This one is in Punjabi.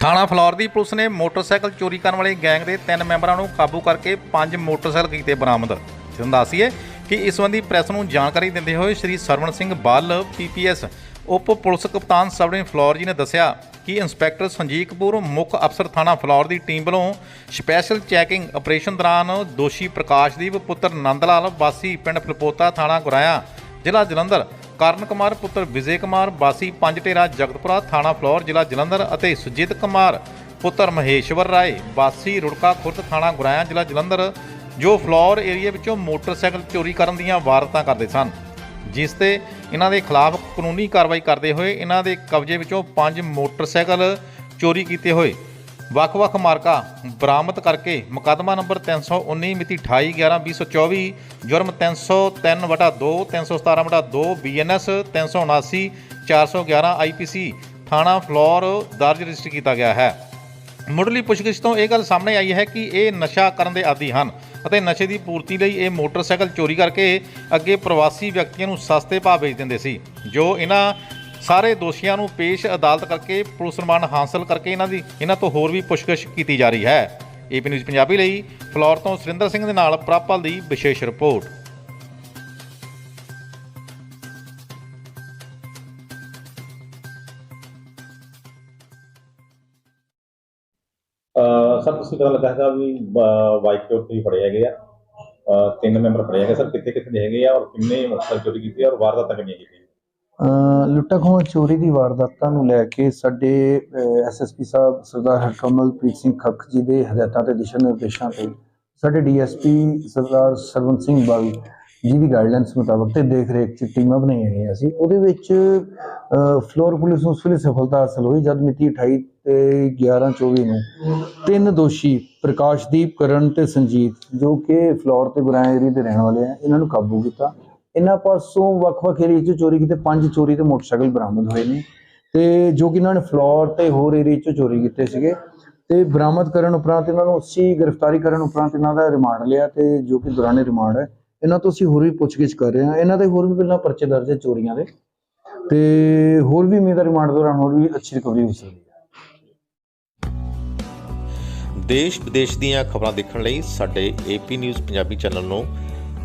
ਥਾਣਾ ਫਲੌਰ ਦੀ ਪੁਲਿਸ ਨੇ ਮੋਟਰਸਾਈਕਲ ਚੋਰੀ ਕਰਨ ਵਾਲੇ ਗੈਂਗ ਦੇ ਤਿੰਨ ਮੈਂਬਰਾਂ ਨੂੰ ਕਾਬੂ ਕਰਕੇ ਪੰਜ ਮੋਟਰਸਾਈਕਲ ਕੀਤੇ ਬਰਾਮਦ। ਤੁਹਾਨੂੰ ਦੱਸੀਏ ਕਿ ਇਸ ਸੰਬੰਧੀ ਪ੍ਰੈਸ ਨੂੰ ਜਾਣਕਾਰੀ ਦਿੰਦੇ ਹੋਏ ਸ਼੍ਰੀ ਸਰਵਣ ਸਿੰਘ ਬੱਲ, ਪੀਪੀਐਸ ਉਪ ਪੁਲਿਸ ਕਪਤਾਨ ਸਬਡਿਨ ਫਲੌਰ ਜੀ ਨੇ ਦੱਸਿਆ ਕਿ ਇੰਸਪੈਕਟਰ ਸੰਜੀਤ ਕਪੂਰ ਮੁੱਖ ਅਫਸਰ ਥਾਣਾ ਫਲੌਰ ਦੀ ਟੀਮ ਵੱਲੋਂ ਸਪੈਸ਼ਲ ਚੈਕਿੰਗ ਆਪਰੇਸ਼ਨ ਦੌਰਾਨ ਦੋਸ਼ੀ ਪ੍ਰਕਾਸ਼ਦੀਪ ਪੁੱਤਰ ਨੰਦ ਲਾਲ ਵਾਸੀ ਪਿੰਡ ਫਲਪੋਤਾ ਥਾਣਾ ਗੁਰਾਇਆ, ਜ਼ਿਲ੍ਹਾ ਜਲੰਧਰ ਕਰਨ ਕੁਮਾਰ, ਪੁੱਤਰ ਵਿਜੇ ਕੁਮਾਰ ਬਾਸੀ ਪੰਜ ਟੇਰਾ ਜਗਤਪੁਰਾ, ਥਾਣਾ ਫਲੌਰ, ਜ਼ਿਲ੍ਹਾ ਜਲੰਧਰ ਅਤੇ ਸੁਜੀਤ ਕੁਮਾਰ, ਪੁੱਤਰ ਮਹੇਸ਼ਵਰ ਰਾਏ ਬਾਸੀ ਰੁੜਕਾ ਖੁਰਦ, ਥਾਣਾ ਗੁਰਾਇਆ, ਜ਼ਿਲ੍ਹਾ ਜਲੰਧਰ, ਜੋ ਫਲੌਰ ਏਰੀਆ ਵਿੱਚੋਂ ਮੋਟਰਸਾਈਕਲ ਚੋਰੀ ਕਰਨ ਦੀਆਂ ਵਾਰਤਾਂ ਕਰਦੇ ਸਨ। ਜਿਸ ਤੇ ਇਹਨਾਂ ਦੇ ਖਿਲਾਫ ਕਾਨੂੰਨੀ ਕਾਰਵਾਈ ਕਰਦੇ ਹੋਏ ਇਹਨਾਂ ਦੇ ਕਬਜ਼ੇ ਵਿੱਚੋਂ ਪੰਜ ਮੋਟਰਸਾਈਕਲ ਚੋਰੀ ਕੀਤੇ ਹੋਏ। ਵੱਖ-ਵੱਖ ਮਾਰਕਾ ਬਰਾਮਦ ਕਰਕੇ ਮੁਕੱਦਮਾ ਨੰਬਰ 319 ਮਿਤੀ 28/11/2024 ਜੁਰਮ 303/2 317/2 ਬੀਐਨਐਸ 379 411 ਆਈਪੀਸੀ ਥਾਣਾ ਫਲੋਰ ਦਰਜ ਰਜਿਸਟਰ ਕੀਤਾ ਗਿਆ ਹੈ। ਮੁੱਢਲੀ ਪੁੱਛਗਿੱਛ ਤੋਂ ਇਹ ਗੱਲ ਸਾਹਮਣੇ ਆਈ ਹੈ ਕਿ ਇਹ ਨਸ਼ਾ ਕਰਨ ਦੇ ਆਦੀ ਹਨ ਅਤੇ ਨਸ਼ੇ ਦੀ ਪੂਰਤੀ ਲਈ ਇਹ ਮੋਟਰਸਾਈਕਲ ਚੋਰੀ ਕਰਕੇ ਅੱਗੇ ਪ੍ਰਵਾਸੀ ਵਿਅਕਤੀਆਂ ਨੂੰ ਸਸਤੇ ਭਾਅ ਵੇਚ ਦਿੰਦੇ ਸੀ, ਜੋ ਇਹਨਾਂ ਸਾਰੇ ਦੋਸ਼ੀਆਂ ਨੂੰ ਪੇਸ਼ ਅਦਾਲਤ ਕਰਕੇ ਪੁਲਿਸ ਰਿਮਾਂਡ ਹਾਸਲ ਕਰਕੇ ਇਹਨਾਂ ਦੀ, ਇਹਨਾਂ ਤੋਂ ਹੋਰ ਵੀ ਪੁੱਛਗਿੱਛ ਕੀਤੀ ਜਾ ਰਹੀ ਹੈ। ਏਪੀ ਨਿਊਜ਼ ਪੰਜਾਬੀ ਲਈ ਫਲੋਰ ਤੋਂ ਸੁਰਿੰਦਰ ਸਿੰਘ ਦੇ ਨਾਲ ਪ੍ਰਾਪਲ ਦੀ ਵਿਸ਼ੇਸ਼ ਰਿਪੋਰਟ। ਸਰ, ਤੁਸੀਂ ਪਤਾ ਲੱਗਾ ਹੈਗਾ ਵੀ ਬਾਈਕ ਤੇ ਫੜੇ ਹੈਗੇ ਆ। ਤਿੰਨ ਮੈਂਬਰ ਫੜੇ ਹੈਗੇ ਸਰ ਕਿੱਥੇ ਕਿੱਥੇ ਦੇ ਹੈਗੇ ਆ ਔਰ ਕਿੰਨੇ ਮੋਟਰਸਾਈਕਲ ਚੋਰੀ ਕੀਤੀ ਔਰ ਵਾਰਦਾਤਾਂ ਕਿੰਨੀਆਂ ਕੀਤੀਆਂ? ਲੁੱਟਾਂ ਖੋਹਾਂ ਚੋਰੀ ਦੀ ਵਾਰਦਾਤਾਂ ਨੂੰ ਲੈ ਕੇ ਸਾਡੇ ਐਸਐਸਪੀ ਸਾਹਿਬ ਸਰਦਾਰ ਹਰਕਮਲਪ੍ਰੀਤ ਸਿੰਘ ਖੱਖ ਜੀ ਦੇ ਹਦਾਇਤਾਂ ਤੇ ਦਿਸ਼ਾ ਨਿਰਦੇਸ਼ਾਂ ਤੇ ਸਾਡੇ ਡੀਐਸਪੀ ਸਰਦਾਰ ਸਰਵਨ ਸਿੰਘ ਬਲ ਜੀ ਦੀ ਗਾਈਡਲਾਈਨਸ ਮੁਤਾਬਕ ਤੇ ਦੇਖ ਰੇਖ ਚ ਟੀਮਾਂ ਬਣਾਈਆਂ ਗਈਆਂ ਸੀ। ਉਹਦੇ ਵਿੱਚ ਅ, ਫਲੋਰ ਪੁਲਿਸ ਨੂੰ ਉਸ ਵੇਲੇ ਸਫਲਤਾ ਹਾਸਲ ਹੋਈ ਜਦ ਮਿਤੀ 28 ਤੇ 11 24 ਨੂੰ ਤਿੰਨ ਦੋਸ਼ੀ ਪ੍ਰਕਾਸ਼ਦੀਪ ਕਰਨ ਤੇ ਸੰਜੀਤ ਜੋ ਕਿ ਫਲੋਰ ਤੇ ਗੁਰਾਇਆ ਏਰੀਏ ਦੇ ਰਹਿਣ ਵਾਲੇ ਆ ਇਹਨਾਂ ਨੂੰ ਕਾਬੂ ਕੀਤਾ। ਇਹਨਾਂ ਪਾਸੋਂ ਵੱਖ-ਵੱਖ ਏਰੀਏ 'ਚ ਚੋਰੀ ਕੀਤੇ, ਪੰਜ ਚੋਰੀ ਦੇ ਮੋਟਰਸਾਈਕਲ ਬਰਾਮਦ ਹੋਏ ਨੇ। ਤੇ ਜੋ ਕਿ ਇਹਨਾਂ ਨੇ ਫਲੋਰ ਤੇ ਹੋਰ ਏਰੀਏ 'ਚ ਚੋਰੀ ਕੀਤੇ ਸੀਗੇ। ਤੇ ਬਰਾਮਦ ਕਰਨ ਉਪਰੰਤ ਇਹਨਾਂ ਨੂੰ ਅਸੀਂ ਗ੍ਰਿਫਤਾਰੀ ਕਰਨ ਉਪਰੰਤ ਇਹਨਾਂ ਦਾ ਰਿਮਾਂਡ ਲਿਆ ਤੇ ਜੋ ਕਿ ਦੌਰਾਨੇ ਰਿਮਾਂਡ ਹੈ, ਇਹਨਾਂ ਤੋਂ ਅਸੀਂ ਹੋਰ ਵੀ ਪੁੱਛਗਿੱਛ ਕਰ ਰਹੇ ਹਾਂ। ਇਹਨਾਂ ਦੇ ਹੋਰ ਵੀ ਪਹਿਲਾਂ ਪਰਚੇ ਦਰਜ ਹੈ ਚੋਰੀਆਂ ਦੇ। ਤੇ ਹੋਰ ਵੀ ਮੇਰਾ ਰਿਮਾਂਡ ਦੌਰਾਨ ਹੋਰ ਵੀ ਅੱਛੀ ਰਿਕਵਰੀ ਹੋ ਸਕਦੀ ਹੈ। ਦੇਸ਼ ਵਿਦੇਸ਼ ਦੀਆਂ ਖਬਰਾਂ ਦੇਖਣ ਲਈ ਸਾਡੇ ਏਪੀ ਨਿਊਜ਼ ਪੰਜਾਬੀ ਚੈਨਲ ਨੂੰ